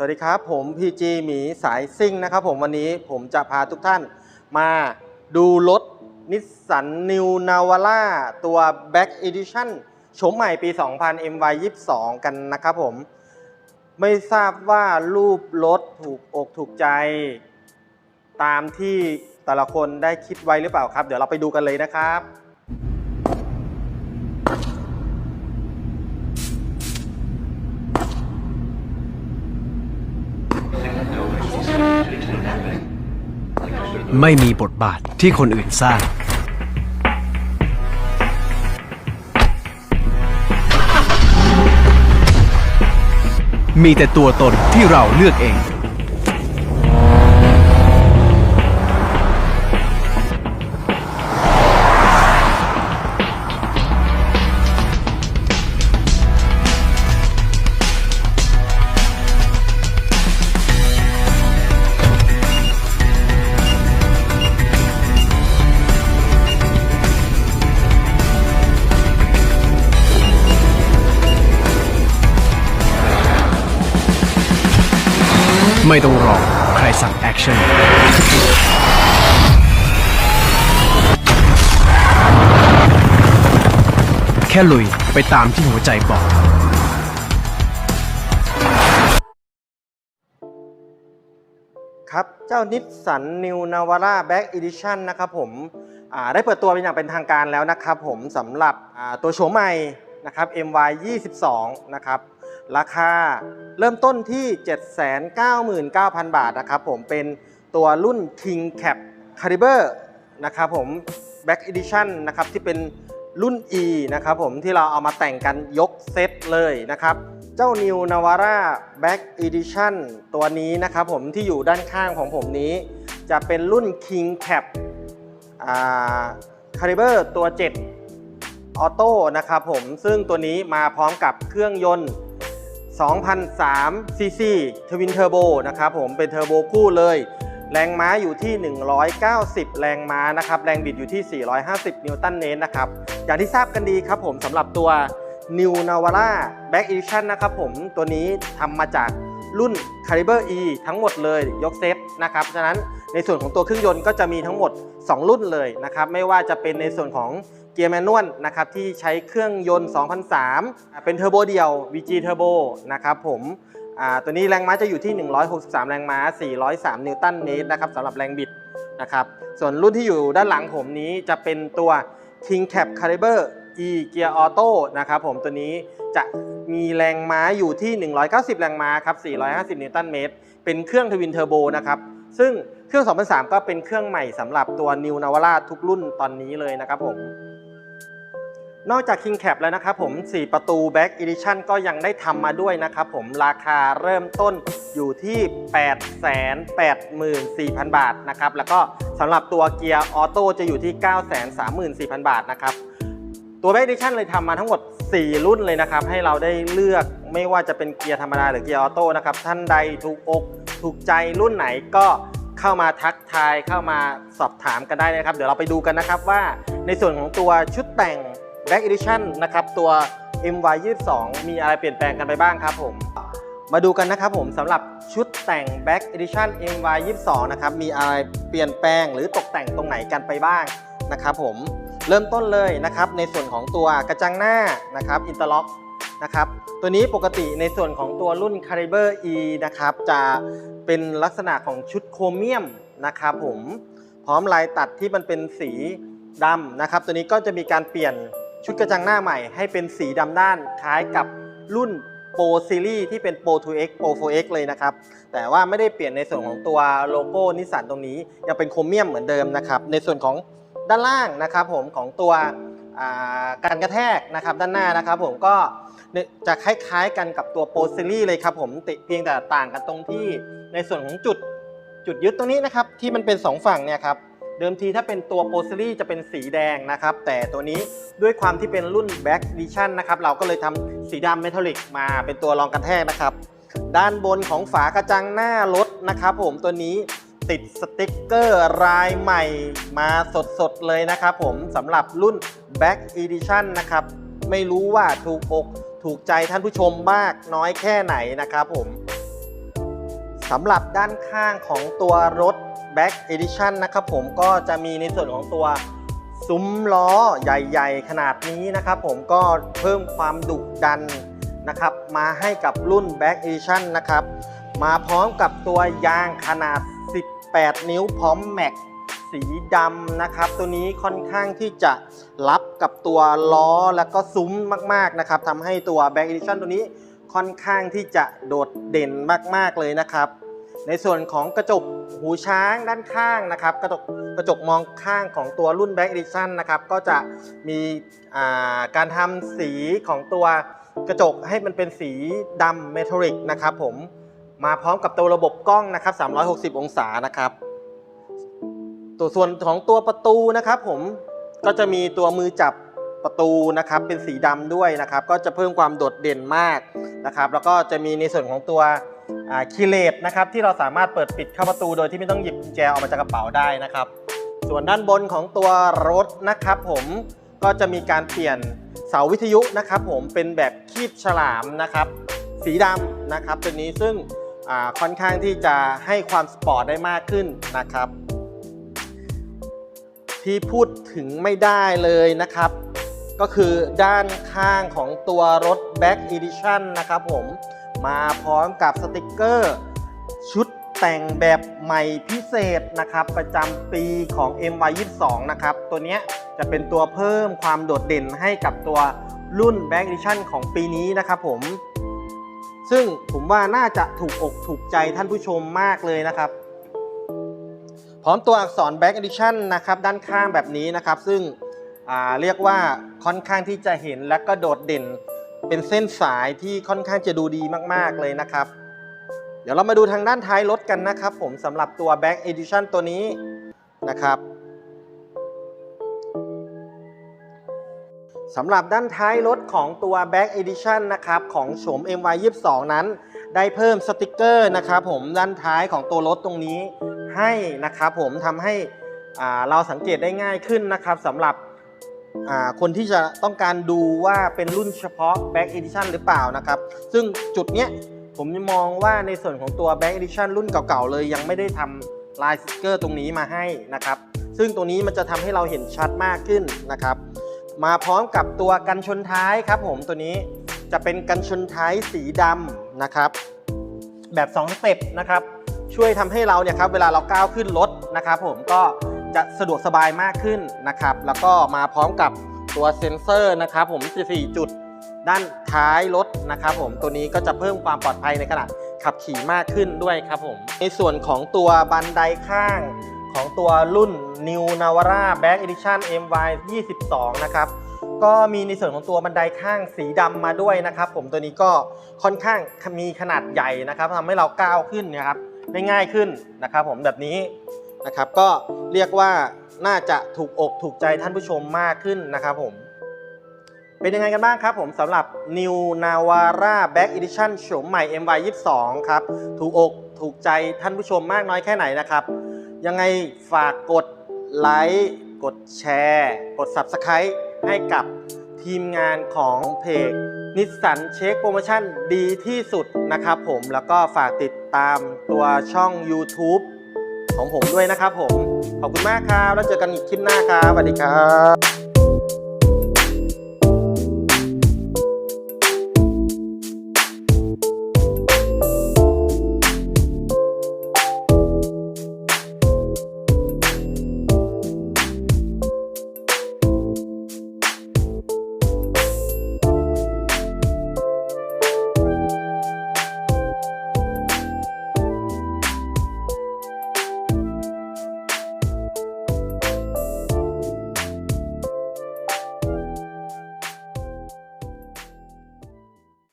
สวัสดีครับ ผม PG หมีสายซิ่งนะครับผมวันนี้ผมจะพาทุกท่านมาดูรถนิสสัน New Navara ตัว Back Edition โฉมใหม่ปี 2000 MY 22 กันนะครับผม ไม่ทราบว่ารูปรถถูกอกถูกใจ ตามที่แต่ละคนได้คิดไว้หรือเปล่าครับ เดี๋ยวเราไปดูกันเลยนะครับ ไม่มีบทบาทที่คนอื่นสร้าง มีแต่ตัวตนที่เราเลือกเอง ไม่ต้องรอ ใครสั่งแอคชั่น แค่ลุยไปตามที่หัวใจบอก ครับ เจ้านิสสัน New Navara Back Edition นะครับผมอ่าได้เปิดตัวเป็นอย่างเป็นทางการแล้วนะครับผมสำหรับอ่าตัวโฉมใหม่นะครับ MY 22 นะครับ ราคาเริ่มต้นที่ 799,000 บาทนะครับผมเป็นตัวรุ่น King Cap Caliber นะครับผม Back Edition นะครับที่เป็นรุ่น E นะครับผมที่เราเอามาแต่งกันยกเซตเลยนะครับ เจ้า New Navara Back Edition ตัวนี้นะครับผมที่อยู่ด้านข้างของผมนี้ จะเป็นรุ่น King Cap Caliber ตัว 7 ออโต้นะครับผมซึ่งตัวนี้มาพร้อมกับเครื่องยนต์ 2003 cc Twin Turbo นะครับผมเป็นเทอร์โบคู่เลย แรงม้าอยู่ที่ 190 แรงม้านะครับ แรงบิดอยู่ที่ 450 นิวตันเมตรนะครับ อย่างที่ทราบกันดีครับผมสำหรับตัว New Navara Back Edition นะครับผมตัวนี้ทำมาจากรุ่น Caliber E ทั้งหมดเลยยกเซตนะครับฉะนั้นในส่วนของตัวเครื่องยนต์ก็จะมีทั้งหมด 2 รุ่นเลยนะครับ ไม่ว่าจะเป็นในส่วนของ กียร์แมนนวลนะครับที่ใช้เครื่องยนต์ 2003อ่าเป็นเทอร์โบเดียว VG Turbo นะครับผมตัวนี้แรงม้าจะอยู่ที่ 163 แรงม้า 403 นิวตันเมตรนะครับสำหรับแรงบิดนะครับส่วนรุ่นที่อยู่ด้านหลังผมนี้จะเป็นตัว King Cap Caliber E Gear Auto นะครับผมตัวนี้จะมีแรงม้าอยู่ที่ 190 แรงม้าครับ 450 นิวตันเมตร เป็นเครื่องทวินเทอร์โบนะครับซึ่งเครื่อง 2003 ก็เป็นเครื่องใหม่สำหรับตัว New Navara ทุกรุ่นตอนนี้เลยนะครับผม นอกจาก King Cap แล้วนะครับผม 4 ประตู Back Edition ก็ยังได้ทำมาด้วยนะครับผมราคาเริ่มต้นอยู่ที่ 884,000 บาทนะครับ แล้วก็สำหรับตัวเกียร์ออโต้จะอยู่ที่ 934,000 บาทนะครับ ตัว Back Edition เลยทำมาทั้งหมด 4 รุ่นเลยนะครับ ให้เราได้เลือกไม่ว่าจะเป็นเกียร์ธรรมดาหรือเกียร์ออโต้นะครับ ท่านใดถูกอกถูกใจรุ่นไหนก็เข้ามาทักทายเข้ามาสอบถามกันได้นะครับ เดี๋ยวเราไปดูกันนะครับว่าในส่วนของตัวชุดแต่ง Back Edition นะครับตัว MY 22 มีอะไรเปลี่ยนแปลงกันไปบ้างครับผม มาดูกันนะครับผมสำหรับชุดแต่ง Back Edition MY 22 นะครับมีอะไรเปลี่ยนแปลงหรือตกแต่งตรงไหนกันไปบ้างนะครับผมเริ่มต้นเลยนะครับในส่วนของตัวกระจังหน้านะครับอินเตอร์ล็อกนะครับตัวนี้ปกติในส่วนของตัวรุ่น Caliber E นะครับจะเป็นลักษณะของชุดโครเมียมนะครับผมพร้อมลายตัดที่มันเป็นสีดำนะครับตัวนี้ก็จะมีการเปลี่ยน ชุดกระจังหน้าใหม่ให้เป็นสีดำด้านคล้ายกับรุ่น Pro Series ที่เป็น Pro 2X Pro 4X เลยนะครับ แต่ว่าไม่ได้เปลี่ยนในส่วนของตัวโลโก้นิสสันตรงนี้ ยังเป็นโครเมียมเหมือนเดิมนะครับ ในส่วนของด้านล่างนะครับผมของตัวการกระแทกนะครับด้านหน้านะครับผมก็จะคล้ายๆกันกับตัว Pro Series เลยครับผมเพียงแต่ต่างกันตรงที่ในส่วนของจุดจุดยึดตรงนี้นะครับที่มันเป็น 2 ฝั่งเนี่ยครับ เดิมทีถ้าเป็นตัวโปรซีรีจะเป็นสีแดงนะครับ แต่ตัวนี้ด้วยความที่เป็นรุ่น Back Edition นะครับ เราก็เลยทำสีดำเมทัลลิกมาเป็นตัวรองกระแทกนะครับ ด้านบนของฝากระจังหน้ารถนะครับ ผมตัวนี้ติดสติกเกอร์ลายใหม่มาสดๆเลยนะครับผมสำหรับรุ่น Back Edition นะครับ ไม่รู้ว่าถูกอกถูกใจท่านผู้ชมมากน้อยแค่ไหนนะครับผมสำหรับด้านข้างของตัวรถ Back Edition นะครับผมก็จะมีในส่วนของตัวซุ้มล้อใหญ่ๆ ขนาดนี้นะครับผมก็เพิ่มความดุดันนะครับมาให้กับรุ่น Back Edition นะครับมาพร้อมกับตัวยางขนาด 18 นิ้วพร้อมแม็กสีดำนะครับ ตัวนี้ค่อนข้างที่จะรับกับตัวล้อแล้วก็ซุ้มมากๆนะครับทำให้ตัว Back Edition ตัวนี้ค่อนข้างที่จะโดดเด่นมากๆเลยนะครับ ในส่วนของกระจกหูช้างด้านข้างนะครับ กระจกกระจกมองข้างของตัวรุ่น Back Edition นะครับก็จะมีการทำสีของตัวกระจกให้มันเป็นสีดำเมทัลลิกนะครับผมมาพร้อมกับตัวระบบกล้องนะครับ 360 องศานะครับ ตัวส่วนของตัวประตูนะครับผมก็จะมีตัวมือจับประตูนะครับเป็นสีดำด้วยนะครับ ก็จะเพิ่มความโดดเด่นมากนะครับ แล้วก็จะมีในส่วนของตัว คีเลตนะครับที่เราสามารถเปิดปิดเข้าประตูโดยที่ไม่ต้องหยิบกุญแจออกมาจากกระเป๋าได้นะครับ ส่วนด้านบนของตัวรถนะครับผมก็จะมีการเปลี่ยนเสาวิทยุนะครับผมเป็นแบบคีบฉลามนะครับ สีดำนะครับตัวนี้ซึ่งค่อนข้างที่จะให้ความสปอร์ตได้มากขึ้นนะครับ ที่พูดถึงไม่ได้เลยนะครับ ก็คือด้านข้างของตัวรถ Back Edition นะครับผม มาพร้อมกับสติกเกอร์ ชุดแต่งแบบใหม่พิเศษนะครับ ประจำปีของ MY22 นะครับ ตัวนี้จะเป็นตัวเพิ่มความโดดเด่นให้กับตัวรุ่น Back Edition ของปีนี้นะครับผม ซึ่งผมว่าน่าจะถูกอกถูกใจท่านผู้ชมมากเลยนะครับ พร้อมตัวอักษร Back Edition นะครับ ด้านข้างแบบนี้นะครับ ซึ่งเรียกว่าค่อนข้างที่จะเห็นและก็โดดเด่น เป็นเส้นสายที่ค่อนข้างจะดูดีมากๆเลยนะครับ เดี๋ยวเรามาดูทางด้านท้ายรถกันนะครับ ผมสำหรับตัว Back Edition ตัวนี้นะครับสำหรับด้านท้ายรถของตัว Back Edition นะครับของโฉม MY22 นั้น ได้เพิ่มสติกเกอร์นะครับผมด้านท้ายของตัวรถตรงนี้ให้นะครับผมทำให้เราสังเกตได้ง่ายขึ้นนะครับสำหรับ คนที่จะต้องการดูว่าเป็นรุ่นเฉพาะ Back Edition หรือเปล่านะครับ ซึ่งจุดเนี้ยผมมองว่าในส่วนของตัว Back Edition รุ่นเก่าๆ เลยยังไม่ได้ทำลายสติกเกอร์ตรงนี้มาให้นะครับ ซึ่งตรงนี้มันจะทำให้เราเห็นชัดมากขึ้นนะครับ มาพร้อมกับตัวกันชนท้ายครับผมตัวนี้จะเป็นกันชนท้ายสีดำนะครับ แบบ2สเต็ปนะครับช่วยทำให้เราเนี่ยครับเวลาเราก้าวขึ้นรถนะครับผมก็ จะสะดวกสบายมากขึ้นนะครับ แล้วก็มาพร้อมกับตัวเซ็นเซอร์นะครับผม 14 จุดด้านท้ายรถนะครับผมตัวนี้ก็จะเพิ่มความปลอดภัยในขณะขับขี่มากขึ้นด้วยครับผม ในส่วนของตัวบันไดข้างของตัวรุ่น New Navara Back Edition MY 22 นะครับก็มีในส่วนของตัวบันไดข้างสีดำมาด้วยนะครับ ผมตัวนี้ก็ค่อนข้างมีขนาดใหญ่นะครับทำให้เราก้าวขึ้นนะครับได้ง่ายขึ้นนะครับ ผมแบบนี้ นะครับ ก็เรียกว่าน่าจะถูกอกถูกใจท่านผู้ชมมากขึ้นนะครับผม เป็นยังไงกันบ้างครับผมสำหรับ New Navara Back Edition โฉมใหม่ MY 22 ครับ ถูกอกถูกใจท่านผู้ชมมากน้อยแค่ไหนนะครับ ยังไงฝากกดไลค์กดแชร์ กด Subscribe ให้กับทีมงานของเพจนิสสันเช็คโปรโมชั่นดีที่สุดนะครับผมแล้วก็ฝากติดตามตัวช่อง YouTube ของผมด้วยนะครับผม ขอบคุณมากครับ แล้วเจอกันอีกคลิปหน้าครับสวัสดีครับ